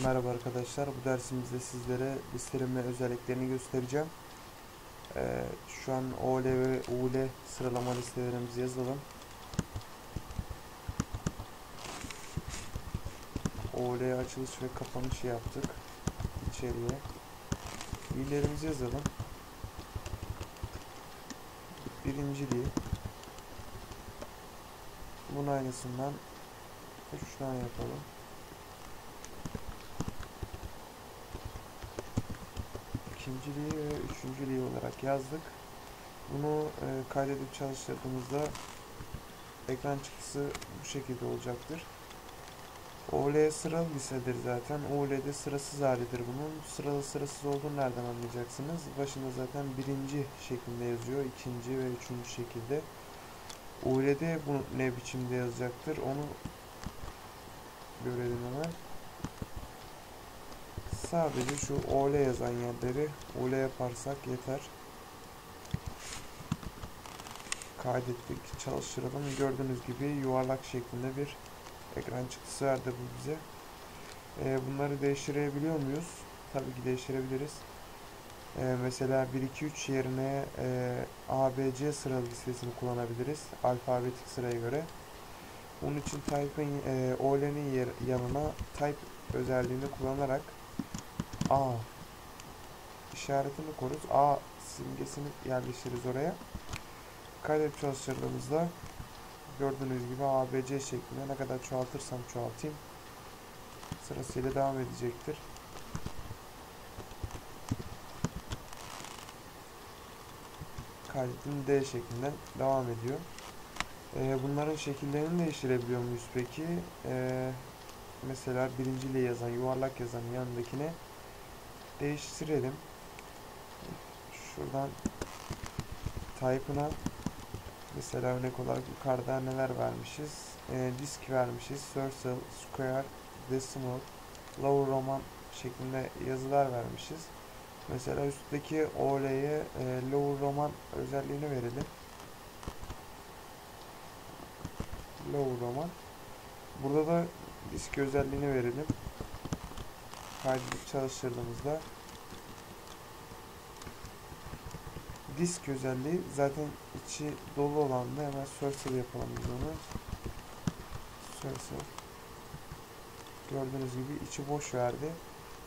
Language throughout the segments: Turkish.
Merhaba arkadaşlar. Bu dersimizde sizlere listeleme özelliklerini göstereceğim. Ee, şu an OL ve UL sıralama listelerimizi yazalım. OL açılış ve kapanış yaptık. İçeriye. İllerimizi yazalım. Birinciliği. Bunun aynısından 3 tane yapalım. İkinciliği ve üçüncülüğü olarak yazdık. Bunu e, kaydedip çalıştırdığımızda ekran çıktısı bu şekilde olacaktır. OL sıralı listedir zaten. OL'de sırasız halidir bunun. Sıralı sırasız olduğunu nereden anlayacaksınız? Başında zaten birinci şeklinde yazıyor. ikinci ve üçüncü şekilde. OL'de bu ne biçimde yazacaktır? Onu görelim hemen sadece şu OL yazan yerleri OL yaparsak yeter. Kaydettik, çalıştıralım. Gördüğünüz gibi yuvarlak şeklinde bir ekran çıktısı verdi bu bize. Ee, bunları değiştirebiliyor muyuz? Tabii ki değiştirebiliriz. Ee, mesela 1 2 3 yerine e, ABC sıra listesini kullanabiliriz. Alfabetik sıraya göre. Bunun için type'ın e, OL'nin yanına type özelliğini kullanarak A işaretini koruz. A simgesini yerleştiririz oraya. Kaydedip çalıştırdığımızda gördüğünüz gibi ABC şeklinde ne kadar çoğaltırsam çoğaltayım sırasıyla devam edecektir. Kaydetim D şeklinde devam ediyor. Ee, bunların şekillerini değiştirebiliyor muyuz peki? Ee, mesela birinciyle yazan, yuvarlak yazan yanındakine değiştirelim. Şuradan type'ına mesela örnek olarak yukarıda neler vermişiz? E, disk vermişiz. Circle, square, decimal, lower roman şeklinde yazılar vermişiz. Mesela üstteki OL'ye e, lower roman özelliğini verelim. Lower roman. Burada da disk özelliğini verelim kaydedip çalıştırdığımızda disk özelliği zaten içi dolu olan da hemen circle yapalım biz onu circle gördüğünüz gibi içi boş verdi.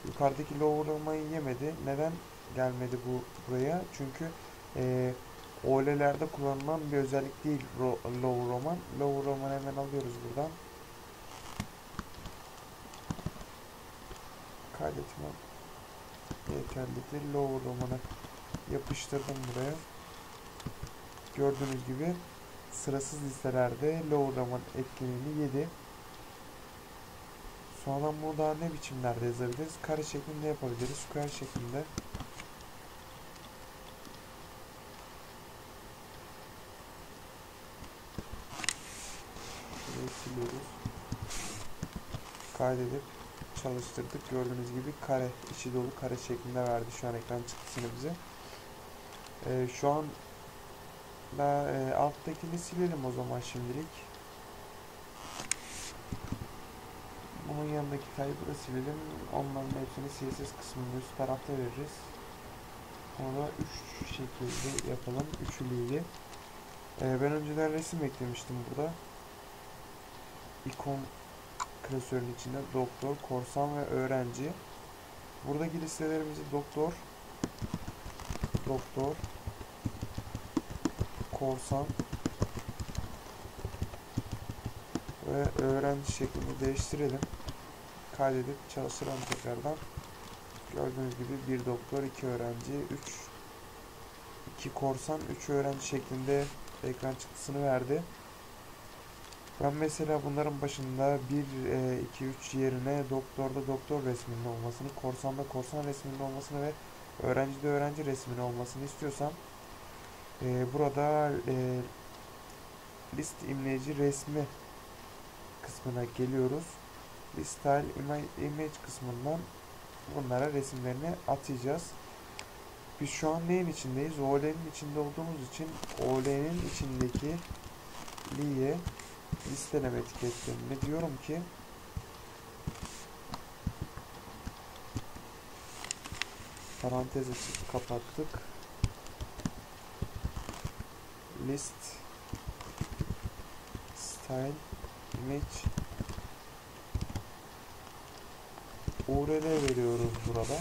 Yukarıdaki lower'lamayı yemedi. Neden gelmedi bu buraya? Çünkü e, OL'lerde kullanılan bir özellik değil lower roman. Lower roman hemen alıyoruz buradan. Kaydetmem yeterlidir. Lower romanı yapıştırdım buraya. Gördüğünüz gibi sırasız listelerde lower roman etkinliğini yedi. Sonra burada ne biçimlerde yazabiliriz? Kare şeklinde yapabiliriz. Square şeklinde. Şurayı siliyoruz. Kaydedip çalıştırdık. Gördüğünüz gibi kare, içi dolu kare şeklinde verdi şu an ekran çıktısını bize. Ee, şu an da e, alttakini silelim o zaman şimdilik. Bunun yanındaki type'ı da silelim. Onların hepsini CSS kısmında üst tarafta veririz. Da 3 şekilde yapalım. Üçlüyle. Ee, ben önceden resim eklemiştim burada. İkon klasörün içinde doktor, korsan ve öğrenci. Buradaki listelerimizi doktor, doktor, korsan ve öğrenci şeklinde değiştirelim. Kaydedip çalıştıralım tekrardan. Gördüğünüz gibi bir doktor, iki öğrenci, üç iki korsan, üç öğrenci şeklinde ekran çıktısını verdi. Ben mesela bunların başında 1, 2, 3 yerine doktorda doktor resminin olmasını, korsanda korsan resminin olmasını ve öğrencide öğrenci resminin olmasını istiyorsam e, burada e, list imleci resmi kısmına geliyoruz. List style image kısmından bunlara resimlerini atacağız. Biz şu an neyin içindeyiz? OL'nin içinde olduğumuz için OL'nin içindeki liye listeleme etiketlerine diyorum ki parantez açıp kapattık. List style image URL veriyoruz burada.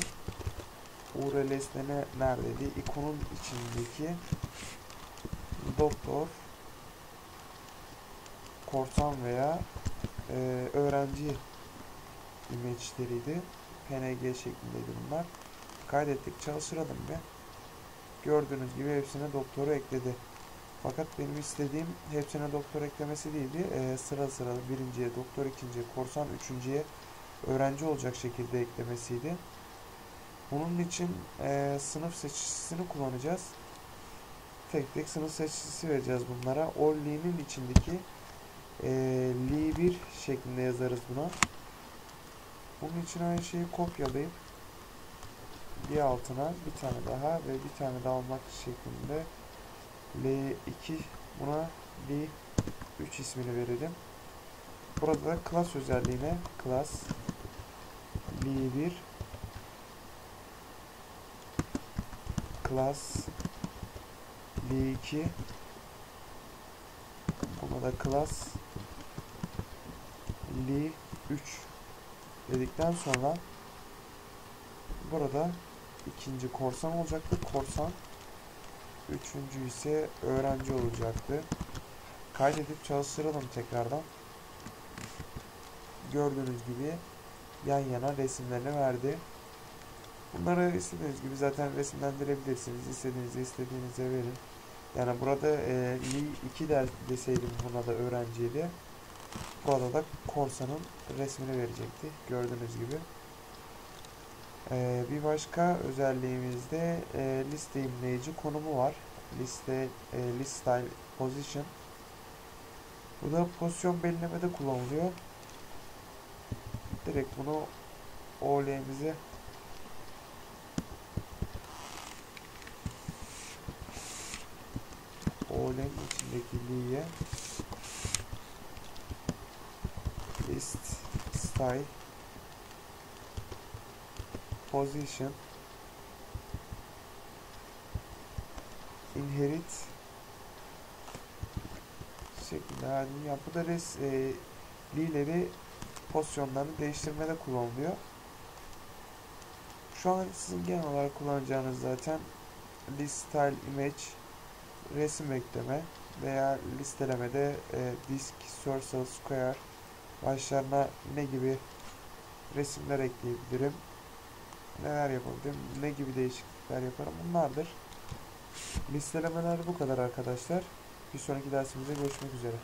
URL'sinde ne, neredeydi? İkonun içindeki doktor korsan veya e, öğrenci image'leriydi. PNG şeklindeydi bunlar. Kaydettik çalıştıralım bir. Gördüğünüz gibi hepsine doktoru ekledi. Fakat benim istediğim hepsine doktor eklemesi değildi. E, sıra sıra birinciye doktor, ikinciye korsan, üçüncüye öğrenci olacak şekilde eklemesiydi. Bunun için e, sınıf seçicisini kullanacağız. Tek tek sınıf seçicisi vereceğiz bunlara. Orli'nin içindeki e, Li1 şeklinde yazarız buna. Bunun için aynı şeyi kopyalayıp Li altına bir tane daha ve bir tane daha almak şeklinde L2 buna Li3 ismini verelim. Burada da class özelliğine class Li1 class Li2 buna da class Li3 dedikten sonra burada ikinci korsan olacaktı. Korsan üçüncü ise öğrenci olacaktı. Kaydedip çalıştıralım tekrardan. Gördüğünüz gibi yan yana resimlerini verdi. Bunları istediğiniz gibi zaten resimlendirebilirsiniz. İstediğinizi istediğinize verin. Yani burada e, Li 2 der deseydim buna da öğrenciydi. Burada da korsanın resmini verecekti. Gördüğünüz gibi. Ee, bir başka özelliğimizde e, liste imleyici konumu var. Liste e, list style position. Bu da pozisyon belirlemede kullanılıyor. Direkt bunu OL'mize OL'nin içindeki li'ye list style position. İnherit. Şeklinde yani ya bu da res e, li'leri pozisyonlarını değiştirmede kullanılıyor. Şu an sizin genel olarak kullanacağınız zaten list style image resim ekleme veya listelemede e, disk, circle, square başlarına ne gibi resimler ekleyebilirim neler yapabilirim? Ne gibi değişiklikler yaparım? Bunlardır. Listelemeler bu kadar arkadaşlar. Bir sonraki dersimizde görüşmek üzere